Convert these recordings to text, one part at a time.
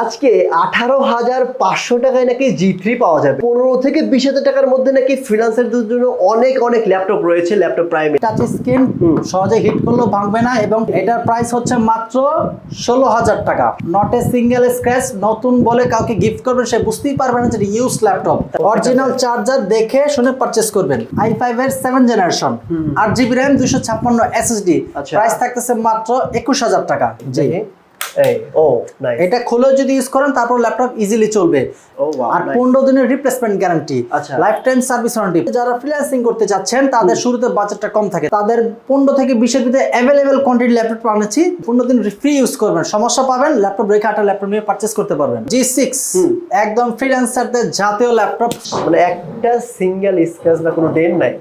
আজকে আঠারো হাজার পাঁচশো টাকায় নাকি জি থ্রি পাওয়া যাবে। পনেরো থেকে বিশ হাজার টাকার মধ্যে নাকি ফ্রিলান্সের জন্য অনেক অনেক ল্যাপটপ রয়েছে ল্যাপটপ প্রাইমে টাচ স্ক্রিন সহজে হিট করলেও ভাঙবে না এবং এটার প্রাইস হচ্ছে মাত্র ষোলো হাজার টাকা। নট এ সিঙ্গেল স্ক্র্যাচ নতুন বলে কাউকে গিফট করবেন সে বুঝতেই পারবে না যে ইউজ ল্যাপটপ অরিজিনাল চার্জার দেখে শুনে পারচেস করবেন। আই ফাইভ এর সেভেন জেনারেশন আট জিবি র্যাম দুইশো ছাপ্পান্ন এস এসএসডি আচ্ছা। প্রাইস থাকতেছে মাত্র একুশ হাজার টাকা। জি। এই ও এটা খুলে যদি ইউজ করেন তারপর ল্যাপটপ ইজিলি চলবে। আর পনেরো দিনের রিপ্লেসমেন্ট গ্যারান্টি আচ্ছা। লাইফ টাইম সার্ভিস ওয়ারেন্টি যারা ফ্রিল্যান্সিং করতে চাচ্ছেন তাদের শুরুতে বাজেটটা কম থাকে। তাদের পনেরো থেকে বিশের ভিতরে অ্যাভেলেবেল কোয়ান্টিটি ল্যাপটপ আনেছি পনেরো দিন ফ্রি ইউজ করবেন। সমস্যা পাবেন ল্যাপটপ রেখে আটা ল্যাপটপ নিয়ে পারচেস করতে পারবেন। জি সিক্স একদম ফ্রিল্যান্সারদের জাতীয় ল্যাপটপ মানে একটা সিঙ্গেল স্ক্র্যাচ বা কোনো ডেন নাই।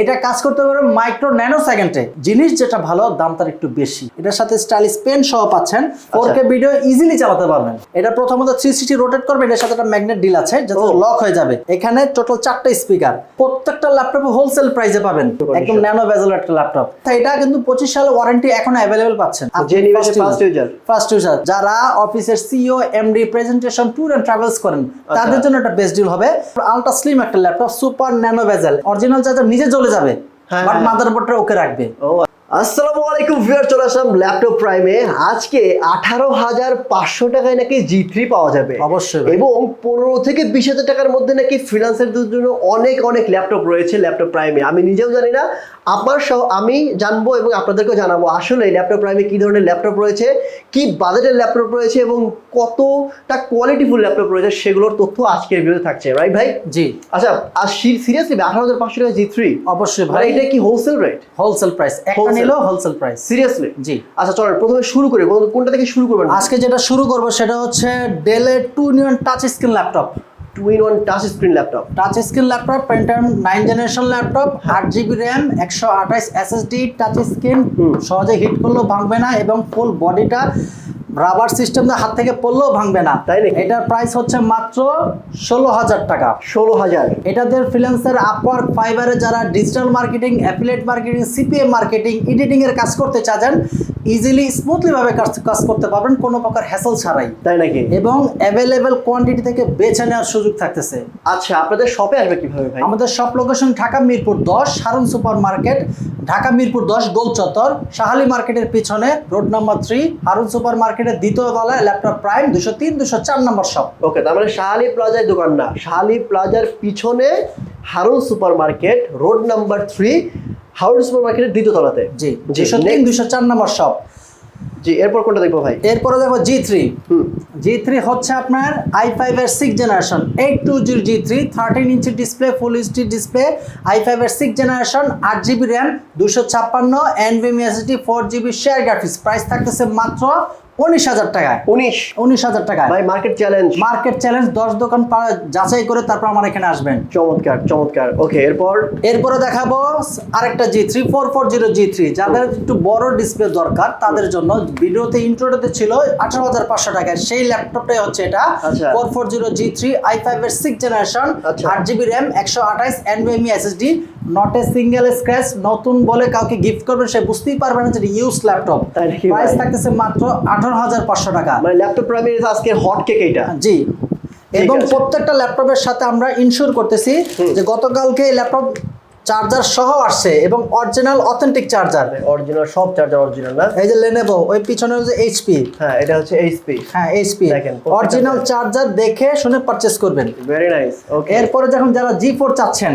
এটা কাজ করতে পারবে মাইক্রো ন্যানো সেকেন্ডে জিনিস যেটা ভালো দাম তার একটু বেশি। এটার সাথে স্টাইলিশ পেন সহ পাচ্ছেন। ফোর কে ভিডিও ইজিলি চালাতে পারবেন। এটা প্রথমত থ্রি সিক্সটি রোটেট করবে এটার সাথে একটা ম্যাগনেট ডিল আছে যাতে লক হয়ে যাবে। এখানে টোটাল চারটা স্পিকার প্রত্যেকটা ল্যাপটপে হোলসেল প্রাইসে পাবেন। একদম ন্যানো ভেজেল একটা ল্যাপটপ তাই এটা কিন্তু পঁচিশ সাল ওয়ারেন্টি এখন অ্যাভেলেবেল পাচ্ছেন। যে নিবে সে first user। ফার্স্ট ইউজার যারা অফিসের CEO MD presentation tour and travels করেন তাদের জন্য একটা বেস্ট ডিল হবে। আলট্রা স্লিম একটা laptop super nano bezel original charger নিজে চলে যাবে হ্যাঁ, বাট হ্যাঁ। মাদারবোর্ডটা ওকে রাখবে। ও আসসালামু আলাইকুম ভিউয়ার চলে আসলাম ল্যাপটপ প্রাইমে। আজকে আঠারো হাজার পাঁচশো টাকায় নাকি জি থ্রি পাওয়া যাবে। অবশ্যই এবং পনেরো থেকে বিশ হাজার টাকার মধ্যে নাকি ফ্রিলান্সের জন্য অনেক অনেক ল্যাপটপ রয়েছে ল্যাপটপ প্রাইমে। আমি নিজেও জানি না আমার সহ আমি জানব এবং আপনাদেরকেও জানাব আসলে ল্যাপটপ প্রাইমে কি ধরনের ল্যাপটপ রয়েছে কি বাজেটের ল্যাপটপ রয়েছে এবং কতটা কোয়ালিটিফুল ল্যাপটপ রয়েছে সেগুলোর তথ্য আজকের ভিডিওতে থাকছে। রাইট ভাই? জি। আচ্ছা আর সিরিয়াসলি আঠারো হাজার পাঁচশো টাকা জি থ্রি? অবশ্যই ভাই ভাই। এটা কি হোলসেল রেট হোলসেল প্রাইস নিলেও হোলসেল প্রাইস সিরিয়াসলি জি। আচ্ছা চলেন প্রথমে শুরু করি। কোন- কোনটা থেকে শুরু করবেন? আজকে যেটা শুরু করব সেটা হচ্ছে ডেলের two in touch screen laptop two in one touch screen laptop touch screen laptop Pentium nine generation laptop আট জিবি র্যাম একশো আঠাইশ এসএসডি টাচ স্ক্রিন সহজে হিট করলেও ভাঙবে না এবং ফুল বডিটা রাবার সিস্টেম হাত থেকে পড়লেও ভাঙবে না। তাই না এটার প্রাইস হচ্ছে মাত্র ষোলো হাজার টাকা। ষোলো হাজার। এটাদের ফ্রিল্যান্সার আপওয়ার্ক ফাইবারে যারা digital marketing affiliate marketing CPM marketing editing এর কাজ করতে চাচ্ছেন ইজিলি স্মুথলি ভাবে কাজ কাজ করতে পারবেন কোনো প্রকার হ্যাসেল ছাড়াই। তাই নাকি? এবং অ্যাভেলেবেল কোয়ান্টিটি থেকে বেছে নেওয়ার সুযোগ থাকতেছে। আচ্ছা আপনাদের শপে আসবে কীভাবে ভাই? আমাদের শপ লোকেশন ঢাকা মিরপুর দশ সারুন সুপার মার্কেট ঢাকা মিরপুর দশ গোল চত্বর শাহালি মার্কেটের পিছনে road number three Harun super মার্কেটের দ্বিতীয় তলায় ল্যাপটপ প্রাইম দুশো তিন দুশো চার নম্বর শপ ওকে তার মানে শাহালি প্লাজায় দোকান না। শাহালি প্লাজার পিছনে Harun super market road number three Harun super মার্কেটের দ্বিতীয় তলাতে। জি দুশো তিন দুশো চার নম্বর শপ জি এরপর কোনটা দেখব ভাই? এরপরে দেখো জি থ্রি জি থ্রি হচ্ছে আপনার আই ফাইভ এর six generation eight two zero G three thirteen inch display full HD display I five এর সিক্স জেনারেশন আট জিবি র্যাম দুশো ছাপ্পান্ন NVM SD four GB share graphics price থাকতেছে মাত্র উনিশ হাজার টাকায়। উনিশ। উনিশ হাজার টাকায়। ভাই মার্কেট চ্যালেঞ্জ মার্কেট চ্যালেঞ্জ দশ দোকান যাচাই করে তারপর আমার এখানে আসবেন। চমৎকার চমৎকার। ওকে এরপর? এরপরে দেখাবো আরেকটা G three four four zero G three যাদের একটু বড় ডিসপ্লে দরকার তাদের জন্য ভিডিওতে ইন্ট্রোতে ছিল আঠারো হাজার পাঁচশো টাকায়। সেই ল্যাপটপটাই হচ্ছে এটা। Four four zero G three I five এর সিক্স জেনারেশন আচ্ছা। আট জিবি র্যাম একশো আঠাইশ NVMe SSD not a single scratch নতুন বলে কাউকে গিফট করবেন সে বুঝতেই পারবে না যে ইউজ ল্যাপটপ প্রাইস থাকতেছে মাত্র আঠারো হাজার পাঁচশো টাকা। মানে ল্যাপটপ প্রাইমের আজকে হট কেক এটা জি। এবং প্রত্যেকটা ল্যাপটপের সাথে আমরা ইনশিওর করতেছি যে গতকালকে ল্যাপটপ চার্জার সহ আসছে এবং অরিজিনাল অথেন্টিক চার্জার অরিজিনাল সব চার্জার অরিজিনাল না? এই যে লেনেভো ওই পিছনে যে এইচপি হ্যাঁ এটা হচ্ছে এইচপি হ্যাঁ এইচপি দেখেন, অরিজিনাল চার্জার দেখে শুনে পারচেস করবেন। ভেরি নাইস ওকে এরপরে যখন যারা জি ফোর চাচ্ছেন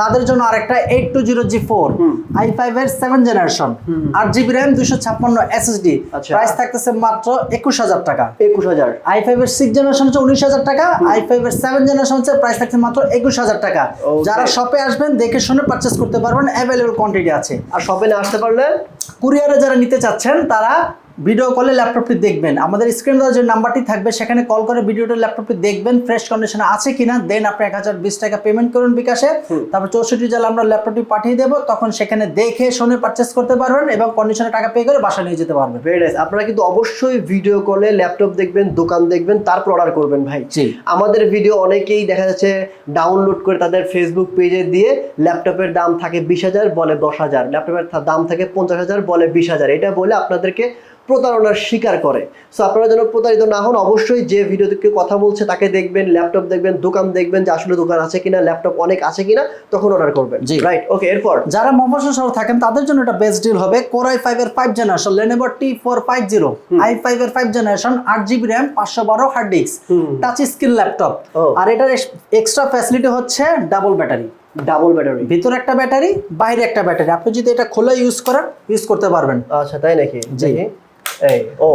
তাদের জন্য আরেকটা eight two zero G four I five এর সেভেন জেনারেশন আট জিবি র্যাম দুশো ছাপ্পান্ন এসএসডি আচ্ছা। প্রাইস থাকতেছে মাত্র একুশ হাজার টাকা। একুশ হাজার। আই ফাইভ এর সিক্স জেনারেশন হচ্ছে উনিশ হাজার টাকা আই ফাইভ এর সেভেন জেনারেশন হচ্ছে প্রাইস থাকছে মাত্র একুশ হাজার টাকা। যারা শপে আসবেন দেখে শুনে পারচেস করতে পারবেন অ্যাভেলেবল কোয়ান্টিটি আছে। আর শপে না আসতে পারলে কুরিয়ারে যারা নিতে চাচ্ছেন তারা ভিডিও কলে ল্যাপটপটি দেখবেন। আমাদের স্ক্রিন দেওয়ার যে নাম্বারটি থাকবে সেখানে কল করে ভিডিওটা ল্যাপটপটি দেখবেন ফ্রেশ কন্ডিশনে আছে কিনা দেন আপনি এক হাজার বিশ টাকা পেমেন্ট করুন বিকাশে। তারপর চৌষট্টি জেলা আমরা ল্যাপটপটি পাঠিয়ে দেবো তখন সেখানে দেখে শুনে পারচেস করতে পারবেন এবং কন্ডিশনে টাকা পে করে বাসা নিয়ে যেতে পারবেন। ভেরি নাইস আপনারা কিন্তু অবশ্যই ভিডিও কলে ল্যাপটপ দেখবেন দোকান দেখবেন তারপর অর্ডার করবেন ভাই। আমাদের ভিডিও অনেকেই দেখা যাচ্ছে ডাউনলোড করে তাদের ফেসবুক পেজে দিয়ে ল্যাপটপের দাম থাকে বিশ হাজার বলে দশ হাজার। ল্যাপটপের দাম থাকে পঞ্চাশ হাজার বলে বিশ হাজার। এটা বলে আপনাদেরকে প্রতারণার শিকার করে। সো আপনারা যেন প্রতারিত না হন অবশ্যই যে ভিডিওতে কথা বলছে তাকে দেখবেন ল্যাপটপ দেখবেন দোকান দেখবেন যে আসলে দোকান আছে কিনা ল্যাপটপ অনেক আছে কিনা তখন অর্ডার করবেন। জি। রাইট ওকে এরপর? যারা মফস্বল শহর থাকেন তাদের জন্য এটা বেস্ট ডিল হবে কোর আই ফাইভ এর five generation লেনেভার T four five zero I five এর ফাইভ জেনারেশন আট জিবি র্যাম পাঁচশো বারো hard disk touch screen laptop আর এটার এক্সট্রা ফ্যাসিলিটি হচ্ছে ডাবল ব্যাটারি ডাবল ব্যাটারি ভিতরে একটা ব্যাটারি বাইরে একটা ব্যাটারি আপনি যদি এটা খোলা ইউজ করেন ইউজ করতে পারবেন। আচ্ছা তাই নাকি? জি। এই ও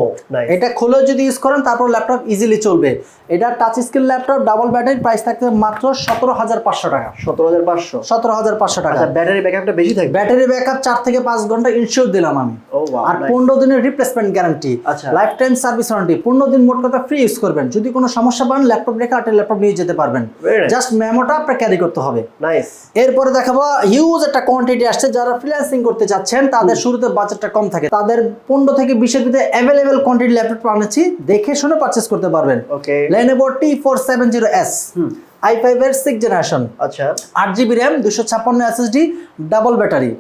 এটা খুলে যদি ইউজ করেন তারপর ল্যাপটপ ইজিলি চলবে। এটা touch screen laptop double battery price থাকতে মাত্র সতেরো হাজার পাঁচশো টাকা। সতেরো হাজার পাঁচশো? সতেরো হাজার পাঁচশো টাকা। আচ্ছা ব্যাটারি ব্যাকআপটা বেশি থাকবে? ব্যাটারি ব্যাকআপ চার থেকে পাঁচ ঘণ্টা ইনশিওর দিলাম আমি। আর পনেরো দিনের রিপ্লেসমেন্ট গ্যারান্টি আচ্ছা। লাইফ টাইম সার্ভিস ওয়ারেন্টি পনেরো দিন মোট কথা ফ্রি ইউজ করবেন। যদি কোনো সমস্যা পান ল্যাপটপ রেখে আটের ল্যাপটপ নিয়ে যেতে পারবেন। জাস্ট মেমোটা আপনার ক্যারি করতে হবে। নাইস এরপরে দেখাবো হিউজ একটা কোয়ান্টিটি আসছে। যারা ফ্রিল্যান্সিং করতে চাচ্ছেন তাদের শুরুতে বাজেটটা কম থাকে। তাদের পনেরো থেকে বিশের ভিতরে অ্যাভেলেবেল কোয়ান্টিটি ল্যাপটপ আনেছি দেখে শুনে পারচেস করতে পারবেন। Okay Lenovo T four seven zero S I five এর সিক্স জেনারেশন আচ্ছা। আট জিবি র্যাম দুশো ছাপ্পান্ন এসএসডি ডাবল ব্যাটারি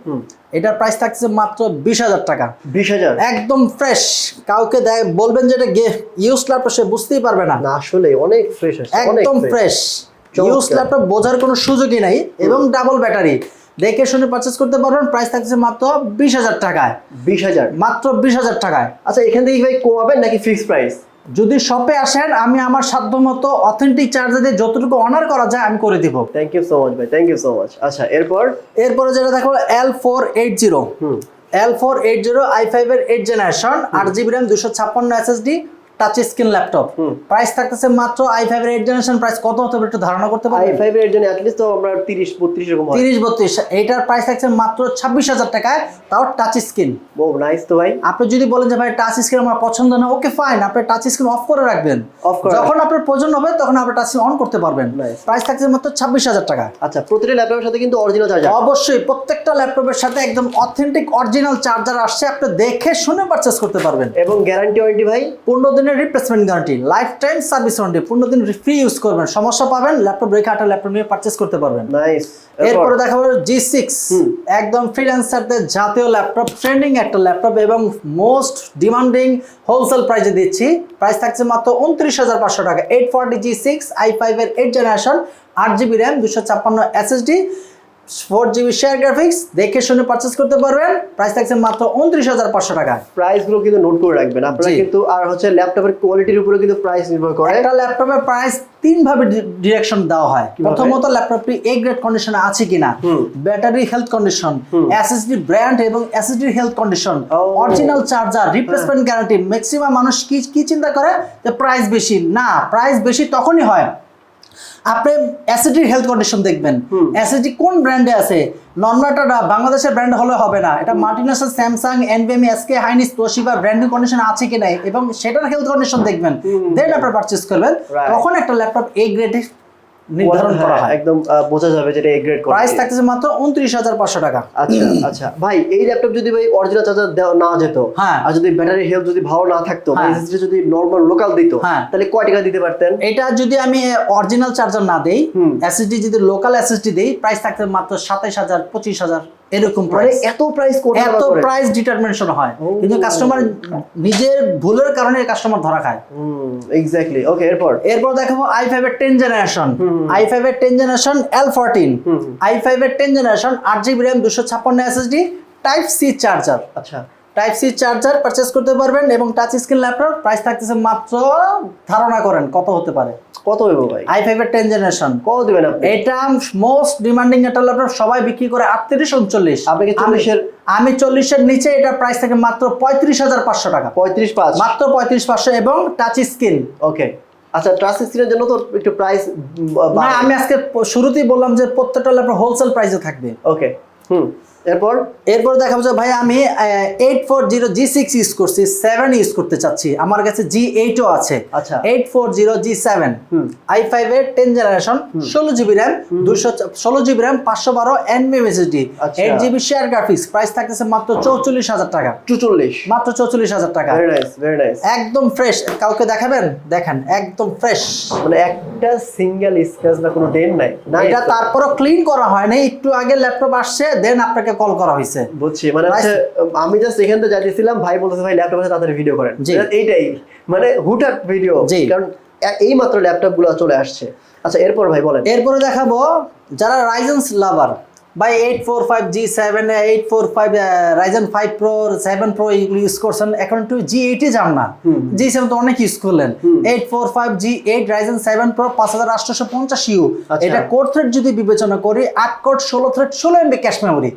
এটার প্রাইস থাকছে মাত্র বিশ হাজার টাকা। বিশ হাজার? একদম ফ্রেশ কাউকে দেয় বলবেন যে এটা ইউজ ল্যাপটপ সে বুঝতেই পারবে না। না আসলে অনেক ফ্রেশ একদম ফ্রেশ। ইউজ ল্যাপটপ বোঝার কোনো সুযোগই নাই এবং ডাবল ব্যাটারি দেখে শুনে পারচেস করতে পারবেন। প্রাইস থাকছে মাত্র বিশ হাজার টাকায়। বিশ হাজার? মাত্র বিশ হাজার টাকায়। আচ্ছা এখান থেকে ভাই কমাবেন নাকি ফিক্স প্রাইস যদি শপে আসেন আমি আমার সাধ্য মতো অথেন্টিক চার্জার দিয়ে যতটুকু অনার করা যায় আমি করে দিব। থ্যাংক ইউ সো মাচ ভাই থ্যাংক ইউ সো মাচ আচ্ছা এরপর? এরপরে যেটা দেখো L four eight zero hmm. L four eight zero I five এর এইট জেনারেশন আট জিবি র্যাম দুশো ছাপ্পান্ন SSD touch screen laptop price থাকতেছে মাত্র এর জেনারেশন প্রাইস কত হতে পারে একটু ধারণা করতে এর জন্য অ্যাটলিস্ট তো আমরা তিরিশ বত্রিশ এরকম প্রাইস থাকছে মাত্র ছাব্বিশ হাজার টাকায় তাও টাচ স্ক্রিন ও নাইস তো ভাই। আপনি যদি বলেন যে ভাই টাচ স্ক্রিন আমার পছন্দ না ওকে ফাইন আপনি টাচ স্ক্রিন অফ করে রাখবেন। Off করে যখন আপনার প্রয়োজন হবে তখন আপনি টাচ স্ক্রিন অন করতে পারবেন. প্রাইস থাকছে মাত্র ছাব্বিশ হাজার টাকা। আচ্ছা প্রতিটা ল্যাপটপের সাথে কিন্তু অরিজিনাল চার্জার অবশ্যই প্রত্যেকটা ল্যাপটপের সাথে একদম অথেন্টিক অরিজিনাল চার্জার আসছে আপনি দেখে শুনে পারচেস করতে পারবেন। এবং গ্যারান্টি ওয়ারেন্টি ভাই? পনেরো দিনের replacement guarantee lifetime service warranty পনেরো দিন ফ্রি ইউজ করবেন। সমস্যা পাবেন ল্যাপটপ রেখে আটা ল্যাপটপ নিয়ে পারচেস করতে পারবেন। এরপরে দেখাবো জি সিক্স একদম ফ্রিল্যান্সারদের জাতীয় ল্যাপটপ ট্রেন্ডিং একটা ল্যাপটপ এবং মোস্ট ডিমান্ডিং হোলসেল প্রাইসে দিচ্ছি। প্রাইস থাকছে মাত্র উনত্রিশ হাজার পাঁচশো টাকা। Eight forty G six i ফাইভের এইট জেনারেশন আট জিবি র্যাম দুশো ছাপ্পান্ন SSD four GB share graphics দেখে শুনে পারচেস করতে পারবেন। প্রাইস থাকছে মাত্র উনত্রিশ হাজার পাঁচশো টাকা। প্রাইসগুলো কিন্তু নোট করে রাখবেন। আপনারা কিন্তু আর হচ্ছে ল্যাপটপের কোয়ালিটির উপরে কিন্তু প্রাইস নির্ভর করে। একটা ল্যাপটপের প্রাইস তিন ভাবে ডিরেকশন দেওয়া হয়। প্রথমত ল্যাপটপটি এ গ্রেড কন্ডিশনে আছে কিনা? Battery health condition SSD brand এবং SSD health condition original charger replacement guarantee maximum মানুষ কি কি চিন্তা করে? যে প্রাইস বেশি। না প্রাইস বেশি তখনই হয় আপনি অ্যাসিডির হেলথ কন্ডিশন দেখবেন। অ্যাসিডি কোন ব্র্যান্ডে আছে? নর্মাটাটা বাংলাদেশের ব্র্যান্ড হলে হবে না। এটা multinational Samsung এনবিএম SK Hynix Toshiba branding condition আছে কি নাই? এবং সেটার হেলথ কন্ডিশন দেখবেন। দেন আপনি পারচেজ করবেন. তখন একটা ল্যাপটপ এ গ্রেডে নির্ধারণ করা হ্যাঁ, হয়। একদম বোঝা যাবে যেটা এ গ্রেড প্রাইস থাকতেছে মাত্র উনত্রিশ হাজার পাঁচশো টাকা। আচ্ছা আচ্ছা। ভাই এই ল্যাপটপ যদি ভাই অরিজিনাল চার্জার দেওয়া না যেত হ্যাঁ। আর যদি ব্যাটারি হেলথ যদি ভালো না থাকতো হ্যাঁ। এসএসডি যদি নরমাল লোকাল দিত হ্যাঁ। তাহলে কয় টাকা দিতে পারতেন? এটা যদি আমি অরিজিনাল চার্জার না দেই এসএসডি যদি লোকাল এসএসডি দেই প্রাইস থাকতে মাত্র সাতাইশ হাজার পঁচিশ হাজার। এরকম মানে প্রাইস এত প্রাইস এত প্রাইস ডিটারমিনেশন হয়। কিন্তু কাস্টমার নিজের ভুলের কারণে কাস্টমার ধরা খায়। হুম এক্স্যাক্টলি ওকে এরপর? এরপর দেখাবো আই ফাইভ এর টেন জেনারেশন আই ফাইভ এর ten generation L fourteen. I five এর টেন জেনারেশন আট জিবি র্যাম দুশো ছাপ্পান্ন এসএসডি টাইপ সি চার্জার আচ্ছা। টাইপ সি চার্জার পারচেস করতে পারবেন এবং টাচ স্ক্রিন ল্যাপটপ প্রাইস থাকতেছে মাত্র ধারণা করেন কত হতে পারে। কত হইব ভাই? আই ফাইভ এর টেন জেনারেশন কত দিবেন আপনি? এটা মোস্ট ডিমান্ডিং একটা ল্যাপটপ সবাই বিক্রি করে আটত্রিশ উনচল্লিশ। আপনি কি আমি- 40 এর- আমি চল্লিশের নিচে এটা প্রাইস থাকে মাত্র পঁয়ত্রিশ হাজার পাঁচশো টাকা। পঁয়ত্রিশ পাঁচ। মাত্র পঁয়ত্রিশ পাঁচশো এবং টাচ স্ক্রিন ওকে আচ্ছা ট্রাস্ট স্ক্রিনের জন্য তো একটু প্রাইস না আমি আজকে শুরুতেই বললাম যে প্রত্যেকটা ল্যাপটপ হোলসেল প্রাইসে থাকবে। ওকে হুম। এরপর? এরপর দেখাবো যে ভাই আমি eight four zero G six use করছি সেভেন ইউজ করতে চাচ্ছি। আমার কাছে জি এইটও আছে। আচ্ছা। Eight four zero G seven. I five এর টেন জেনারেশন ষোলো জিবি র্যাম দুশো ষোলো জিবি র্যাম পাঁচশো বারো এনবিএম SSD. Eight GB share graphics price থাকতেছে মাত্র চৌচল্লিশ হাজার টাকা। চুচল্লিশ। মাত্র চৌচল্লিশ হাজার টাকা। একদম ফ্রেশ কাউকে দেখাবেন? দেখেন একদম ফ্রেশ মানে একটা সিঙ্গেল স্ক্র্যাচ বা কোনো ডেন নাই। এটা তারপরও ক্লিন করা হয় না একটু আগে ল্যাপটপ আসছে দেন আপনাকে আপনাকে কল করা হয়েছে। বুঝছি মানে আমি জাস্ট এখান থেকে যাইতেছিলাম ভাই বলতেছে ভাই ল্যাপটপ আছে তাদের ভিডিও করেন। জি। এইটাই মানে হুটহাট ভিডিও। কারণ এই মাত্র ল্যাপটপগুলো চলে আসছে। আচ্ছা এরপর ভাই বলেন। এরপরে দেখাবো যারা Ryzens lover by eight four five G seven eight four five Ryzen five pro seven pro এগুলো ইউজ করছেন। এখন একটু জি এইটে যান না। জি সেভেন তো অনেক ইউজ করলেন। Eight four five G eight Ryzen seven pro পাঁচ হাজার আটশোশো পঞ্চাশ ইউ আচ্ছা। এটা কোর থ্রেড যদি বিবেচনা করি আট কোর্ট ষোলো থ্রেড ষোলো এমবি ক্যাশ মেমোরি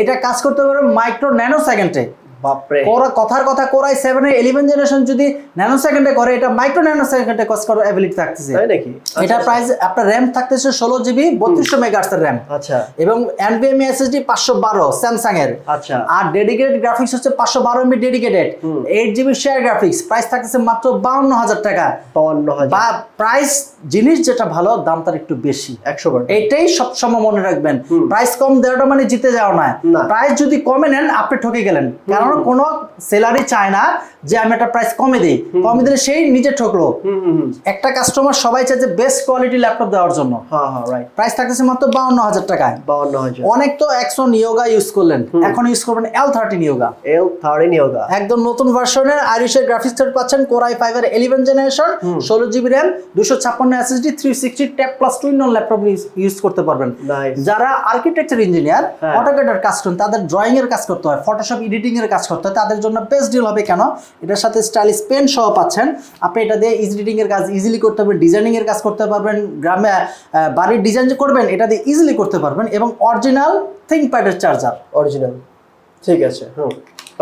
এটা কাজ করতে পারবে মাইক্রো ন্যানো সেকেন্ডে বাপরে। কথার কথা কোরাই সেভেন এর ইলেভেন জেনারেশন যদি ন্যানো সেকেন্ডে করে এটা মাইক্রো ন্যানো সেকেন্ডে কাজ করার অ্যাবিলিটি থাকতেছে। তাই নাকি? এটা আচ্ছা, প্রাইস আপনার র্যাম থাকতেছে ষোলো জিবি বত্রিশশো র্যাম আচ্ছা। এবং এনভিএমই এসএসডি পাঁচশো বারো স্যামসাং এর। আচ্ছা। আর ডেডিকেটেড গ্রাফিক্স হচ্ছে পাঁচশো বারো MB dedicated. Eight GB share graphics price থাকতেছে মাত্র বাউন্ন হাজার টাকা। বাউন্ন বা প্রাইস জিনিস যেটা ভালো দাম তার একটু বেশি। একশো বার এইটাই সবসময় মনে রাখবেন। প্রাইস কম দেওয়াটা মানে জিতে যাওয়া না। প্রাইস যদি কমে নেন আপনি ঠকে গেলেন। কারণ কোনো সেলারই চায় না যে আমি একটা প্রাইস কমে দিই। কমে দিলে সেই নিজে ঠকলো। একটা কাস্টমার সবাই চায় যে বেস্ট কোয়ালিটি ল্যাপটপ দেওয়ার জন্য। হ্যাঁ হ্যাঁ রাইট প্রাইস থাকতেছে মাত্র বাউন্ন হাজার টাকায়। বাউন্ন হাজার। অনেক তো একশো নিয়োগা ইউজ করলেন। এখন ইউজ করবেন এল থার্টি নিয়োগা। এল থার্টিন ইয়োগা একদম নতুন ভার্সনের আইরিশের গ্রাফিক্স কার্ড পাচ্ছেন কোরাই ফাইভ এর ইলেভেন জেনারেশন ষোলো জিবি র্যাম দুশো ছাপ্পান্ন SSD three sixty tap plus twin laptop use করতে পারবেন। যারা আর্কিটেকচার ইঞ্জিনিয়ার হ্যাঁ। অটোকেটার কাজ করেন তাদের ড্রয়িং এর কাজ করতে হয় ফটোশপ এডিটিং এর কাজ করতে হয়। তাদের জন্য বেস্ট ডিল হবে কেন? এটার সাথে স্টাইলিশ পেন সহ পাচ্ছেন। আপনি এটা দিয়ে ইজিডিটিংয়ের কাজ ইজিলি করতে পারবেন ডিজাইনিংয়ের কাজ করতে পারবেন, গ্রামে বাড়ির ডিজাইন যে করবেন, এটা দিয়ে ইজিলি করতে পারবেন এবং অরিজিনাল থিঙ্কপ্যাডের চার্জার অরিজিনাল ঠিক আছে, হুম।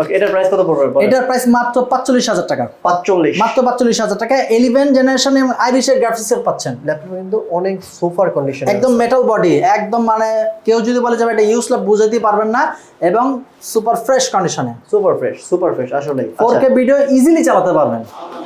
ওকে এটার প্রাইস কত পড়বে? এটার প্রাইস মাত্র পাঁচচল্লিশ হাজার টাকা। পাঁচচল্লিশ। মাত্র পাঁচচল্লিশ হাজার টাকা। ইলেভেন জেনারেশন এবং আইরিশের গ্রাফিক্স এর পাচ্ছেন। ল্যাপটপ কিন্তু অনেক সুপার কন্ডিশন একদম মেটাল বডি একদম মানে কেউ যদি বলে এটা ইউজ বুঝাইতে পারবেন না এবং সুপার ফ্রেশ কন্ডিশনে সুপার ফ্রেশ সুপার ফ্রেশ আসলে ফোর কে ভিডিও ইজিলি চালাতে পারবেন।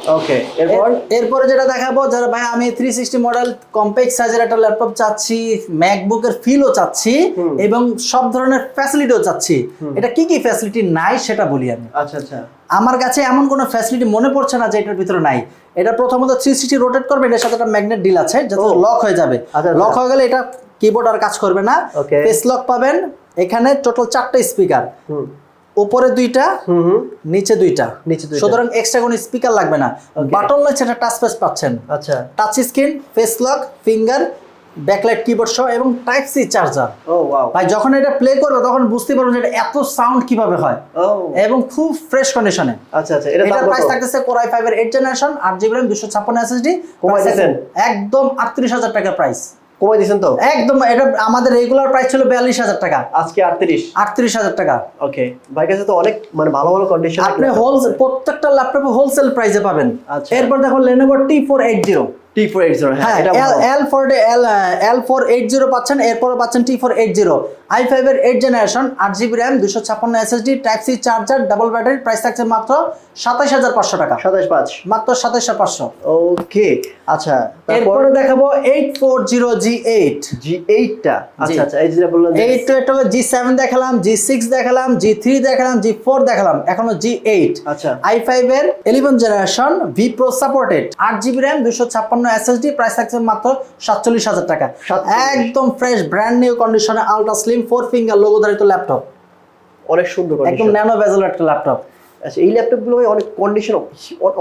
ওকে এরপর? এর- এরপরে যেটা দেখাবো যারা ভাই আমি থ্রি সিক্সটি মডেল কম্প্যাক্ট সাইজের একটা ল্যাপটপ চাচ্ছি ম্যাকবুকের ফিলও চাচ্ছি এবং সব ধরনের ফ্যাসিলিটিও চাচ্ছি। এটা কি কি ফ্যাসিলিটি নাই সেটা বলি আমি। আচ্ছা আচ্ছা। আমার কাছে এমন কোনো ফ্যাসিলিটি মনে পড়ছে না যে এটার ভিতরে নাই। এটা প্রথমত থ্রি সিক্সটি রোটেট করবে এটার সাথে একটা ম্যাগনেট ডিল আছে যাতে লক হয়ে যাবে। আচ্ছা, লক আচ্ছা। হয়ে গেলে এটা কিবোর্ড আর কাজ করবে না। ফেস লক পাবেন এখানে টোটাল চারটা স্পিকার উপরে দুইটা নিচে দুইটা। নিচে দুইটা। সুতরাং এক্সট্রা কোনো স্পিকার লাগবে না. বাটন লাইট একটা টাচ পেস পাচ্ছেন। আচ্ছা। Touch screen face lock finger backlight keyboard সহ এবং টাইপ সি চার্জার ও ওয়াও ভাই যখন এটা প্লে করবে তখন বুঝতে পারবেন যে এটা এত সাউন্ড কীভাবে হয়। এবং খুব ফ্রেশ কন্ডিশনে আচ্ছা আচ্ছা এটা প্রাইস থাকতেছে ফাইভ এর জেনারেশন আট জিবি র্যাম দুশো ছাপ্পান্ন এসএসডি কমাই দিয়েছেন? একদম আটত্রিশ হাজার টাকার প্রাইস কমাই দিয়েছেন তো? একদম এটা আমাদের রেগুলার প্রাইস ছিল বিয়াল্লিশ হাজার টাকা। আজকে আটত্রিশ। আটত্রিশ হাজার টাকা। ওকে ভাই কাছে তো অনেক মানে ভালো ভালো কন্ডিশন আপনি হোল প্রত্যেকটা ল্যাপটপে হোলসেল প্রাইসে পাবেন। আচ্ছা। এরপর দেখো Lenovo T four eight zero T four eight zero হ্যাঁ হ্যাঁ এটা। L four L L four eight zero পাচ্ছেন এরপর পাচ্ছেন T four eight zero i ফাইভের এইট জেনারেশন আট জিবি র্যাম দুশো ছাপ্পান্ন SSD type C charger double battery price থাকছে মাত্র সাতাশ হাজার পাঁচশো টাকা। সাতাশ পাঁচ। মাত্র সাতাশ হাজার পাঁচশো। ওকে আচ্ছা এরপরে দেখাবো eight four zero G eight G. এইটটা আচ্ছা। আচ্ছা এই যেটা বললেন যে- eight two eight G seven দেখালাম জি সিক্স দেখালাম জি থ্রি দেখালাম জি ফোর দেখালাম এখনও জি এইট আচ্ছা। আই ফাইভ এর eleven generation V pro supported আট জিবি র্যাম দুশো ছাপ্পান্ন এসএসডি প্রাইস থাকছে মাত্র সাতচল্লিশ হাজার টাকা। একদম ফ্রেশ ব্র্যান্ড নিউ কন্ডিশনে ultra slim four finger logo ধারিত laptop অনেক সুন্দর একদম ন্যানো ভেজেল একটা ল্যাপটপ আচ্ছা এই ল্যাপটপগুলো অনেক কন্ডিশন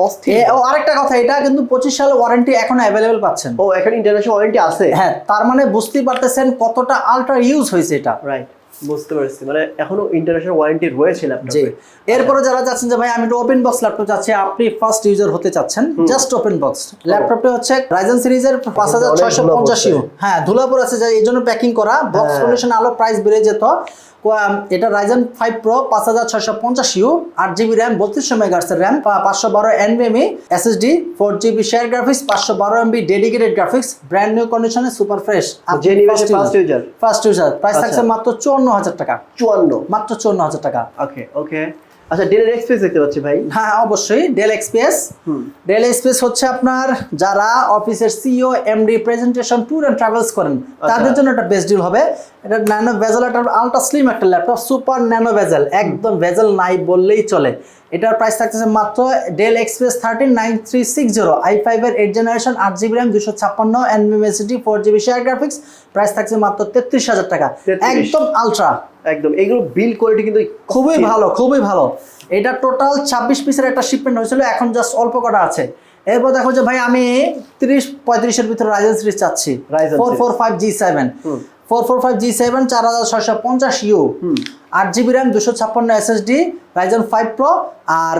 অস্থির। ও আরেকটা কথা এটা কিন্তু পঁচিশ সালে ওয়ারেন্টি এখন অ্যাভেলেবেল পাচ্ছেন। ও এখন ইন্টারন্যাশনাল ওয়ারেন্টি আছে। হ্যাঁ তার মানে বুঝতেই পারতেছেন কতটা আল্ট্রা ইউজ হয়েছে এটা। রাইট বুঝতে পারছি। মানে এখনও ইন্টারন্যাশনাল ওয়ারেন্টি রয়েছে ল্যাপটপে এরপরে যারা চাচ্ছেন যে ভাই আমি একটু ওপেন বক্স ল্যাপটপ চাচ্ছি আপনি ফার্স্ট ইউজার হতে চাচ্ছেন জাস্ট ওপেন বক্স ল্যাপটপটা হচ্ছে রাইজেন সিরিজের পাঁচ হাজার ছয়শো পঞ্চাশ হ্যাঁ ধুলাপুর আছে যে এই জন্য প্যাকিং করা বক্স হ্যাঁ। কন্ডিশন আলো প্রাইস বেড়ে যেত। এটা রাইজেন ফাইভ প্রো পাঁচ হাজার ছয়শো পঞ্চাশ ইউ আট জিবি র্যাম বত্রিশশো মেগাহার্সের র্যাম পাঁচশো বারো এনবিএমই SSD four GB share graphics পাঁচশো বারো MB dedicated graphics brand new কন্ডিশনে super fresh first user first user price. থাকছে মাত্র চুয়ান্ন হাজার টাকা। চুয়ান্ন। মাত্র চুয়ান্ন হাজার টাকা। ওকে ওকে আচ্ছা ডেল এক্সপ্রেস দেখতে পাচ্ছি ভাই। হ্যাঁ অবশ্যই ডেল এক্সপ্রেস ডেল এক্সপ্রেস হচ্ছে আপনার যারা অফিসের CEO MD presentation tour and travels করেন তাদের জন্য একটা বেস্ট ডিল হবে। এটা ন্যানো ভেজেল একটা আলট্রা স্লিম একটা ল্যাপটপ সুপার ন্যানো ভেজেল একদম ভেজেল নাই বললেই চলে। এটার প্রাইস থাকতেছে মাত্র Dell express thirteen nine three six zero i ফাইভের এইট জেনারেশন আট জিবি র্যাম দুশো ছাপ্পান্ন এনভিএসিটি four GB share graphics price থাকছে মাত্র তেত্রিশ হাজার টাকা। একদম আলট্রা একদম। এগুলো বিল কোয়ালিটি কিন্তু খুবই ভালো খুবই ভালো। এটা টোটাল ছাব্বিশ পিসের একটা শিপমেন্ট হয়েছিল এখন জাস্ট অল্প কটা আছে। এরপর দেখো যে ভাই আমি তিরিশ পঁয়ত্রিশের ভিতরে রাইজেন সিরিজ চাচ্ছি। Four four five G seven four four five G seven চার হাজার ছয়শো পঞ্চাশ ইউ আট জিবি র্যাম দুশো ছাপ্পান্ন এসএসডি রাইজন ফাইভ প্রো আর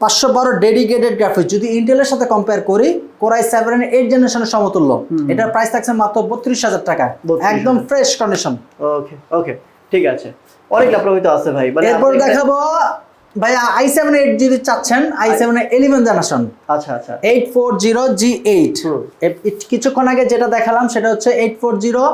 পাঁচশো বারো ডেডিকেটেড গ্রাফিক্স যদি ইন্টেলের সাথে কম্পেয়ার করি কোরাই সেভেন এইট জেনারেশনের সমতুল্য। এটার প্রাইস থাকছে মাত্র বত্রিশ হাজার টাকা। একদম ফ্রেশ কন্ডিশন ওকে ওকে ঠিক আছে। অনেক ল্যাপটপ আছে ভাই মানে এরপর দেখাবো ভাই আই সেভেন এইট যদি চাচ্ছেন আই সেভেন ইলেভেন জেনারেশন আচ্ছা আচ্ছা। Eight four zero G eight কিছুক্ষণ আগে যেটা দেখালাম সেটা হচ্ছে eight four zero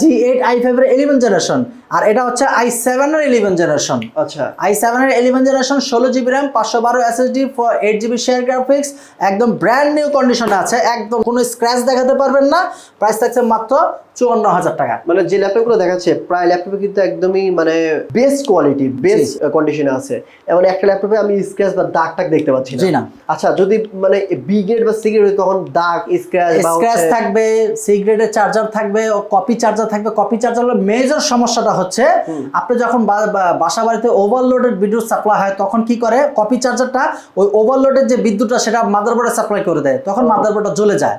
G eight i ফাইভের ইলেভেন জেনারেশন আর এটা হচ্ছে আই সেভেনের ইলেভেন জেনারেশন আচ্ছা। আই সেভেনের ইলেভেন জেনারেশন ষোলো জিবি র্যাম পাঁচশো বারো SSD four eight GB share graphics একদম ব্র্যান্ড নিউ কন্ডিশনে আছে একদম কোনো স্ক্র্যাচ দেখাতে পারবেন না প্রাইস থাকছে মাত্র চুয়ান্ন হাজার টাকা। মানে যে ল্যাপটপগুলো দেখাচ্ছে প্রায় ল্যাপটপে কিন্তু একদমই মানে বেস্ট কোয়ালিটি বেস্ট কন্ডিশনে আছে। এমন একটা ল্যাপটপে আমি স্ক্র্যাচ বা দাগ টাগ দেখতে পাচ্ছি না। আচ্ছা যদি মানে বি গ্রেড বা সি গ্রেড তখন দাগ স্ক্র্যাচ স্ক্র্যাচ থাকবে থাকবে সিগ্রেটের চার্জার থাকবে ও কপি চার্জার থাকবে। কপি চার্জার হলো মেজর সমস্যাটা হচ্ছে আপনি যখন বাসা বাড়িতে ওভারলোডেড বিদ্যুৎ সাপ্লাই হয় তখন কি করে? কপি চার্জারটা ওই ওভারলোডের যে বিদ্যুৎটা সেটা মাদারবোর্ডে সাপ্লাই করে দেয়। তখন মাদারবোর্ডটা জ্বলে যায়।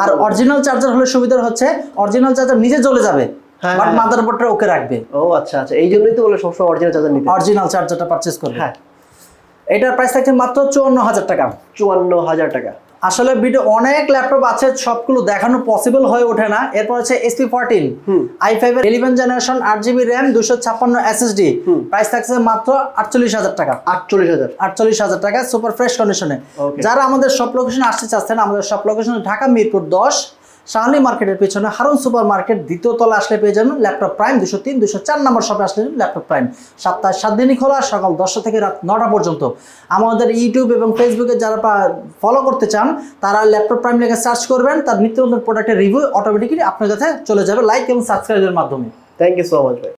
আর অরিজিনাল চার্জার হলে সুবিধা হচ্ছে অরিজিনাল চার্জার নিজে জ্বলে যাবে হ্যাঁ, বাট হ্যাঁ। মাদারবোর্ডটা ওকে রাখবে। ও আচ্ছা আচ্ছা এই জন্যই তো বলে সবসময় অরিজিনাল চার্জার নিতে অরিজিনাল চার্জারটা পারচেজ করবে। হ্যাঁ। এটার প্রাইস থাকছে মাত্র চুয়ান্ন হাজার টাকা। চুয়ান্ন হাজার টাকা। আসলে ভিডিও অনেক ল্যাপটপ আছে সবগুলো দেখানো পসিবল হয়ে ওঠে না। এরপর হচ্ছে এসপি ফোরটিন আই আই ফাইভের ইলেভেন জেনারেশন আট জিবি র্যাম দুশো ছাপ্পান্ন এসএসডি। প্রাইস থাকছে মাত্র আটচল্লিশ হাজার টাকা। আটচল্লিশ হাজার। আটচল্লিশ হাজার টাকা সুপার ফ্রেশ কন্ডিশনে যারা আমাদের সব লোকেশন আসতে চাচ্ছেন আমাদের সব লোকেশন ঢাকা মিরপুর দশ শাহালি মার্কেটের পেছনে হারুন সুপার মার্কেট দ্বিতীয় তলা আসলে পেয়ে যাবেন ল্যাপটপ প্রাইম দুশো তিন, দুশো চার নম্বর শপে আসলে ল্যাপটপ প্রাইম সপ্তাহে সাত দিনই খোলা, সকাল দশটা থেকে রাত নটা পর্যন্ত। আমাদের ইউটিউব এবং ফেসবুকে যারা ফলো করতে চান, তারা ল্যাপটপ প্রাইম লেখা সার্চ করবেন, তার নিত্য নতুন প্রোডাক্টের রিভিউ অটোমেটিকলি আপনার কাছে চলে যাবে লাইক এবং সাবস্ক্রাইবের মাধ্যমে। থ্যাংক ইউ সো মাচ ভাই।